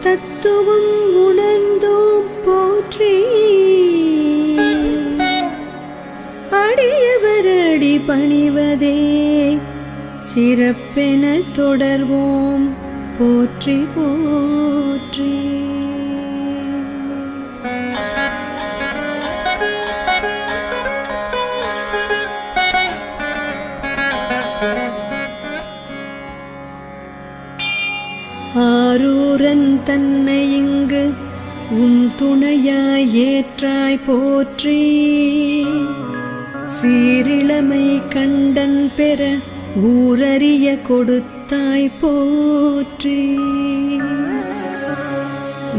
தத்துவம் உணர்ந்தோம் போற்றி. அடியவர் அடி பணிவதே சிறப்பென தொடர்வோம் போற்றி போற்றி. தன்னை இங்கு உன் துணையாய் ஏற்றாய் போற்றி. சீரிழமை கண்டன் பெற ஊரறிய கொடுத்தாய் போற்றி.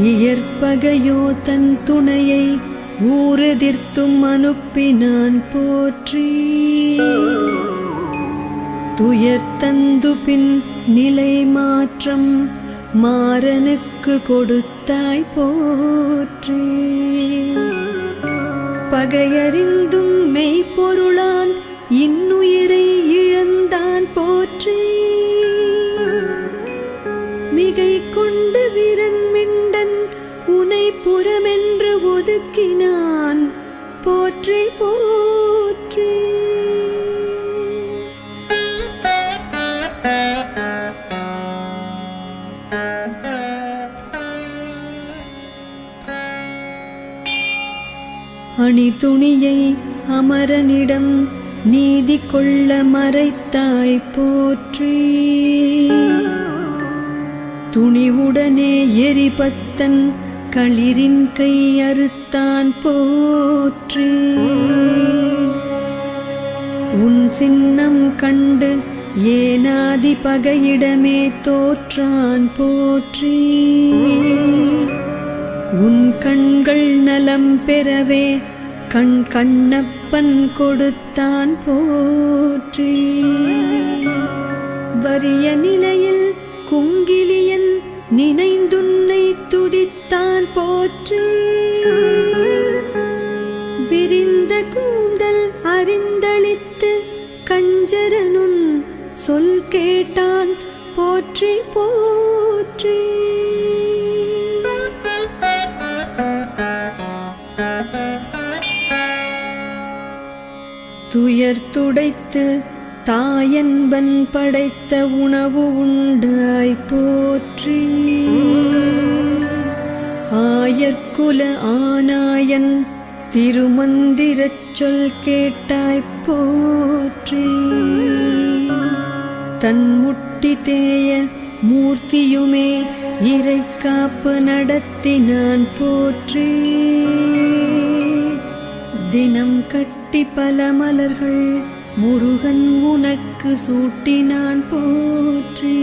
இயற்பகையோ தன் துணையை ஊரெதிர்த்தும் அனுப்பினான் போற்றி. துயர்த்தந்து பின் நிலை மாற்றம் மாறனுக்கு கொடுத்தாய் போற்றி. பகையறிந்தும் மெய்ப்பொருள அணி துணியை அமரனிடம் நீதி கொள்ள மறைத்தாய் போற்றி. துணிவுடனே எரிபத்தன் களிரின் கை அறுத்தான் போற்றி. உன் சின்னம் கண்டு ஏனாதி பகையிடமே தோற்றான் போற்றி. உன் கண்கள் நலம் பெறவே கண் கண்ணப்பன் கொடுத்தான் போற்றி. வறிய நிலையில் குங்கிலியன் நினைந்துன்னை துதித்தான் போற்றி. விரிந்த கூந்தல் அறிந்தளித்து கஞ்சரனுன் சொல் கேட்டான் போற்றி போற்றி. துயர் துடைத்து தாயன்பன் படைத்த உணவு உண்டாய் போற்றி. ஆயர்குல ஆனாயன் திருமந்திரச் சொல் கேட்டாய் போற்றி. தன் முட்டி தேய மூர்த்தியுமே இறை காப்பு நடத்தினான் போற்றே. தினம் கட்டி பல மலர்கள் முருகன் உனக்கு சூட்டினான் போற்றி.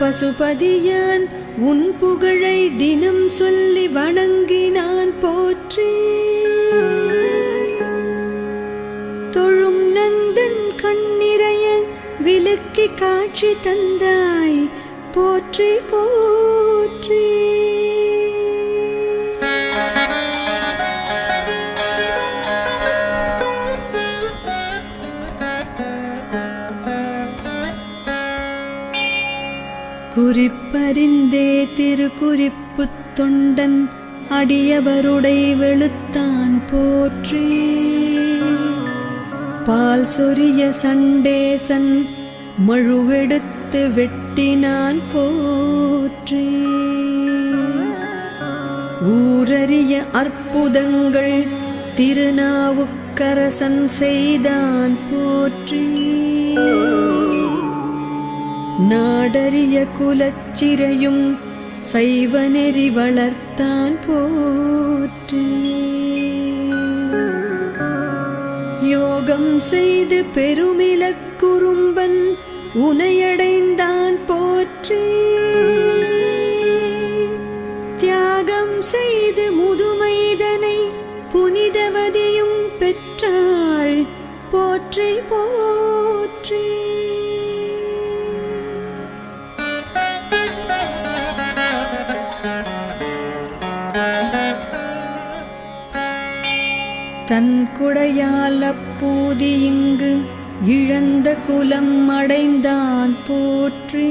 பசுபதியான் உன் புகழை தினம் சொல்லி வணங்கினான் போற்றி. தொழும் நந்தன் கண்ணிறைய விலக்கி காட்சி தந்தாய் போற்றி போ குறிப்பறிந்தே திருக்குறிப்பு தொண்டன் அடியவருடை வெளுத்தான் போற்றி. பால் சொரிய சண்டேசன் மழுவெடுத்து வெட்டினான் போற்றி. ஊரறிய அற்புதங்கள் திருநாவுக்கரசன் செய்தான் போற்றி. நாடறிய குலச்சிறையும் சைவநெறி வளர்த்தான் போற்றி. யோகம் செய்து பெருமிலக்குறும்பன் உனையடைந்தான் போற்றி. தியாகம் செய்து முதுமைதனை புனிதவதியும் பெற்றாள் போற்றி போற்றி தன் குடையால் அப்பூதி இங்கு இழந்த குலம் அடைந்தான் போற்றி.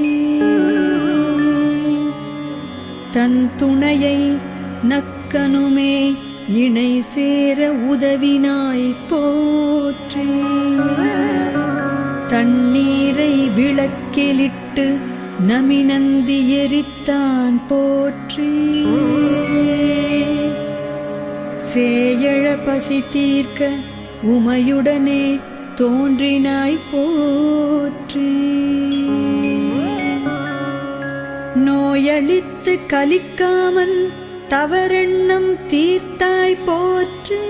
தன் துணையை நக்கனுமே இணை சேர உதவினாய் போற்றி. தண்ணீரை விளக்கிலிட்டு நமினந்தி எரித்தான் போற்றி. சேயழ பசி தீர்க்க உமையுடனே தோன்றினாய் போற்றி. நோயழித்து கலிக்காமன் தவறெண்ணம் தீர்த்தாய் போற்றி.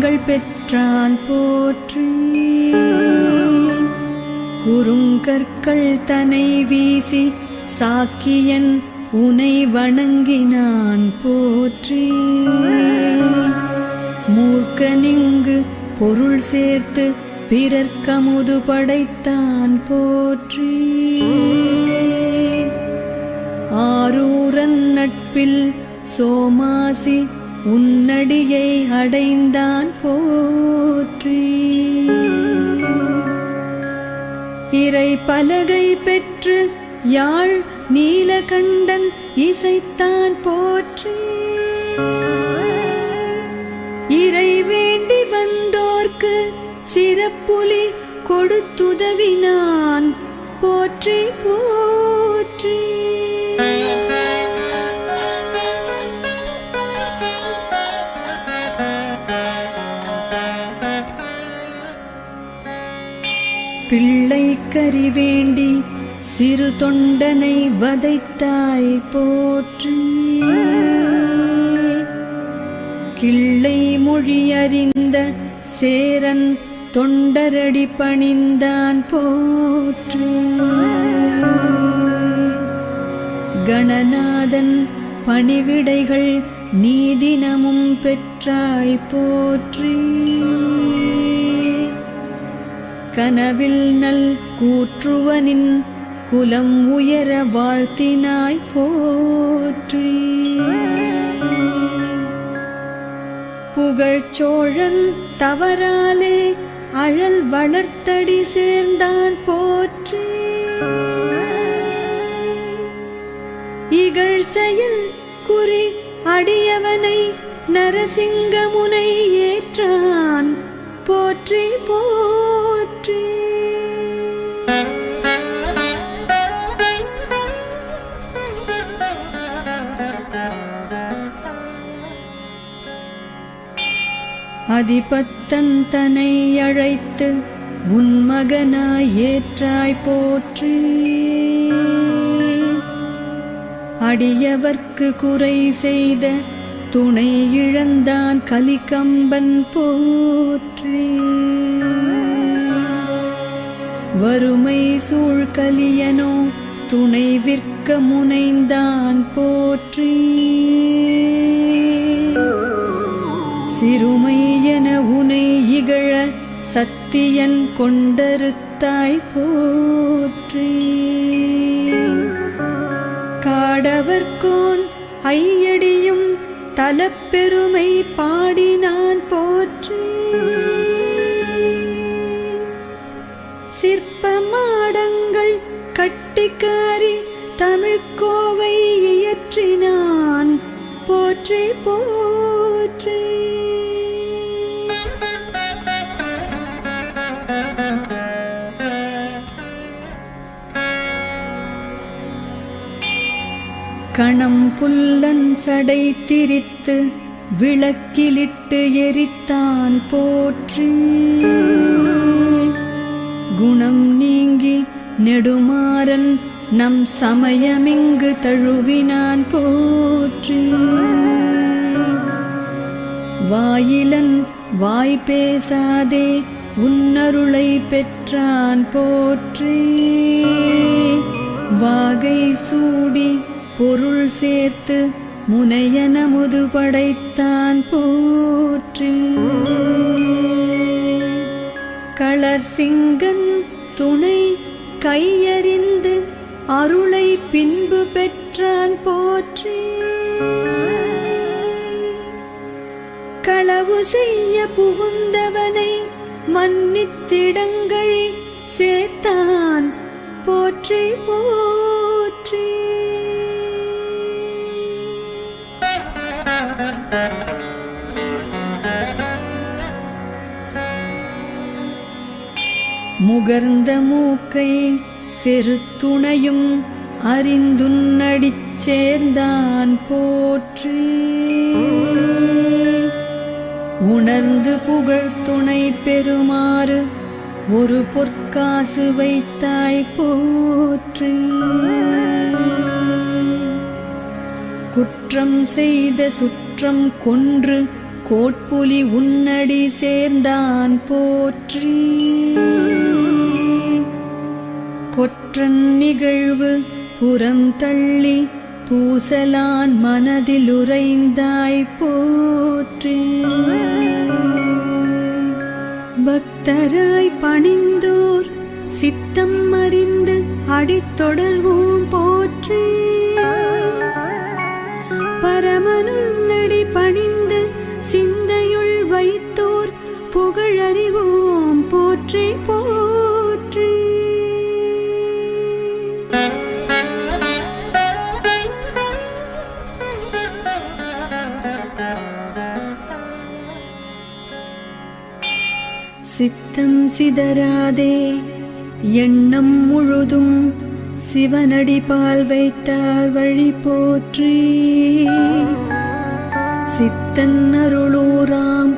கண்கள் பெற்றான் போற்றி. குறுங்கற்கள் தனை வீசி சாக்கியன் உனை வணங்கினான் போற்றி. மூர்க்கனிங்கு பொருள் சேர்த்து பிறர்க்கமுது படைத்தான் போற்றி. ஆரூரன் நட்பில் சோமாசி உன்னடியை அடைந்தான் போற்றி. இறை பலகை பெற்று யாழ் நீலகண்டன் இசைத்தான் போற்றி. இறை வேண்டி வந்தோர்க்கு சிறப்புலி கொடுத்துதவினான். போற்றி போ பிள்ளை கறி வேண்டி சிறு தொண்டனை வதைத்தாய் போற்றி. கிள்ளை மொழி அறிந்த சேரன் தொண்டரடி பணிந்தான் போற்று. கணநாதன் பணிவிடைகள் நீதினமும் பெற்றாய் போற்றி. கனவில் நல் கூற்றுவனின் குலம் உயர வாழ்த்தினாய் போற்றி. புகழ்ச்சோழன் தவறாலே அழல் வளர்த்தடி சேர்ந்தான் போற்றி. இகழ் செயல் குறி அடியவனை நரசிங்கமுனை ஏற்றான் அதிபத்தன் தனை அழைத்து உன் மகனாய் ஏற்றாய் போற்றி. அடியவர்க்கு குறை செய்த துணை இழந்தான் கலிகம்பன் போற்றி. வறுமை சூழ்கலியனோ துணை விற்க முனைந்தான் போற்றி. சிறுமை சக்தியன் கொண்டருத்தாய் போற்றி. காடவர்கோன் ஐயடியும் தலப்பெருமை பாடினான் போற்றி. சிற்ப மாடங்கள் கட்டிக்காரி தமிழ்கோவை இயற்றினான். போற்றி போ கணம் புல்லன் சடை திரித்து விளக்கிலிட்டு எரித்தான் போற்றி. குணம் நீங்கி நெடுமாறன் நம் சமயமிங்கு தழுவினான் போற்றி. வாயிலன் வாய் பேசாதே உன்னருளை பெற்றான் போற்றி. வாகை சூடி பொருள் சேர்த்து முனையன முது படைத்தான் போற்று. களர் சிங்கன் துணை கையறிந்து அருளை பின்பு பெற்றான் போற்றி. களவு செய்ய புகுந்தவனை மன்னித்திடங்கழி சேர்த்தான் போற்றி போற்றி. முகர்ந்த மூக்கை செருத்துணையும் அறிந்துன்னடிச் சேர்ந்தான் போற்றி. உணர்ந்து புகழ் துணை பெறுமாறு ஒரு பொற்காசு வைத்தாய் போற்றி. குற்றம் செய்த சுற்ற குற்றம் கொன்று கோட்புலி உன்னடி சேர்ந்தான் போற்றி. கொற்றன் நிகழ்வு புறம் தள்ளி பூசலான் மனதில் உறைந்தாய் போற்றி. பக்தராய் பணிந்தோர் சித்தம் அறிந்து அடித்தொடர்வோம் போற்றே. பரமனுன்னடி பணிந்து சிந்தையுள் வைத்தோர் புகழறிவோம். போற்றி போற்றி. சித்தம் சிதறாதே எண்ணம் முழுதும் சிவனடி பால் வைத்தார் வழி போற்றி. சித்தன் அருளூராம்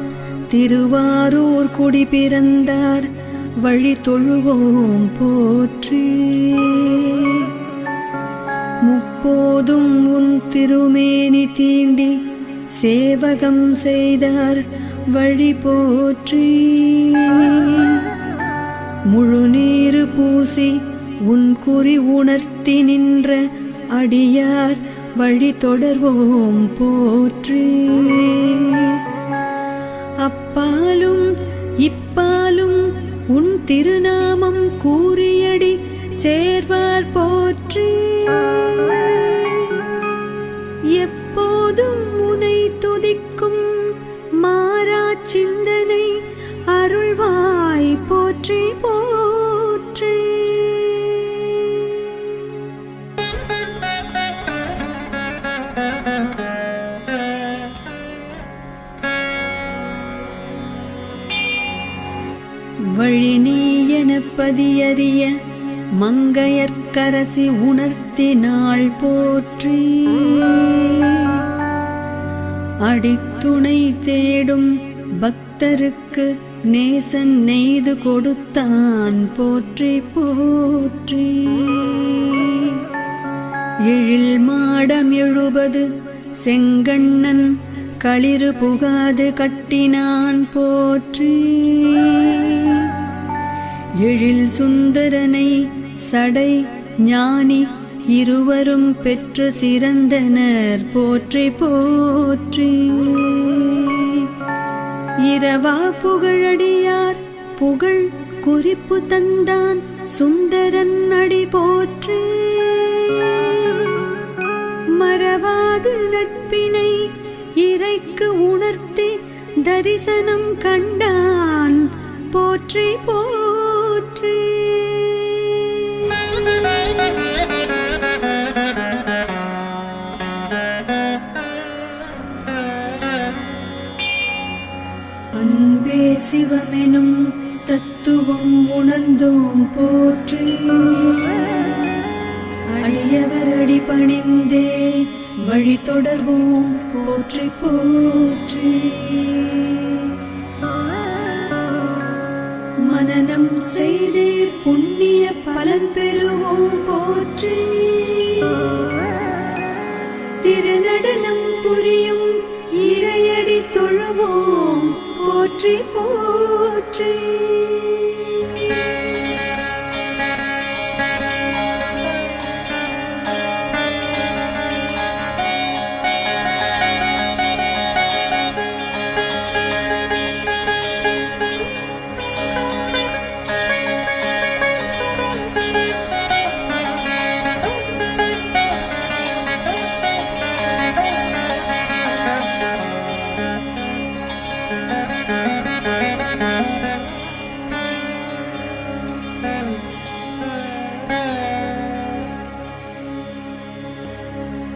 திருவாரூர் குடி பிறந்தார் வழி தொழுவோம் போற்றி. முப்போதும் உன் திருமேனி தீண்டி சேவகம் செய்தார் வழி போற்றி. முழுநீரு பூசி உன் குறி உணர்த்தி நின்ற அடியார் வழி தொடர்வோம் போற்றி. அப்பாலும் இப்பாலும் உன் திருநாமம் கூறியடி சேர்வார் போற்றி. பதியறிய மங்கையர்க்கரசி உணர்த்தினாள் போற்றி. அடித்துணை தேடும் பக்தருக்கு நேசன் நெய்து கொடுத்தான் போற்றி போற்றி. எழில் மாடம் எழுபது செங்கண்ணன் களிறு புகாது கட்டினான் போற்றி. எழில் சுந்தரனை சடை ஞானி இருவரும் பெற்ற சிறந்தனர். போற்றி போற்றி. இரவா புகழடியார் புகழ் குறிப்பு தந்தான். சுந்தரன் அடி போற்றி. மறவாது நட்பினை இறைக்கு உணர்த்தி தரிசனம் கண்டான். போற்றி போ சர்வமெனும் தத்துவம் உணர்ந்தோம் போற்றி. அடியவர் அடி பணிந்தே வழி தொடர்வோம் போற்றி போற்றி. மனநம் செய்தே புண்ணிய பலன் பெறுவோம் போற்றி. திருநடனம் புரியும் இறையடி தொழுவோம் போற்றி போற்றி.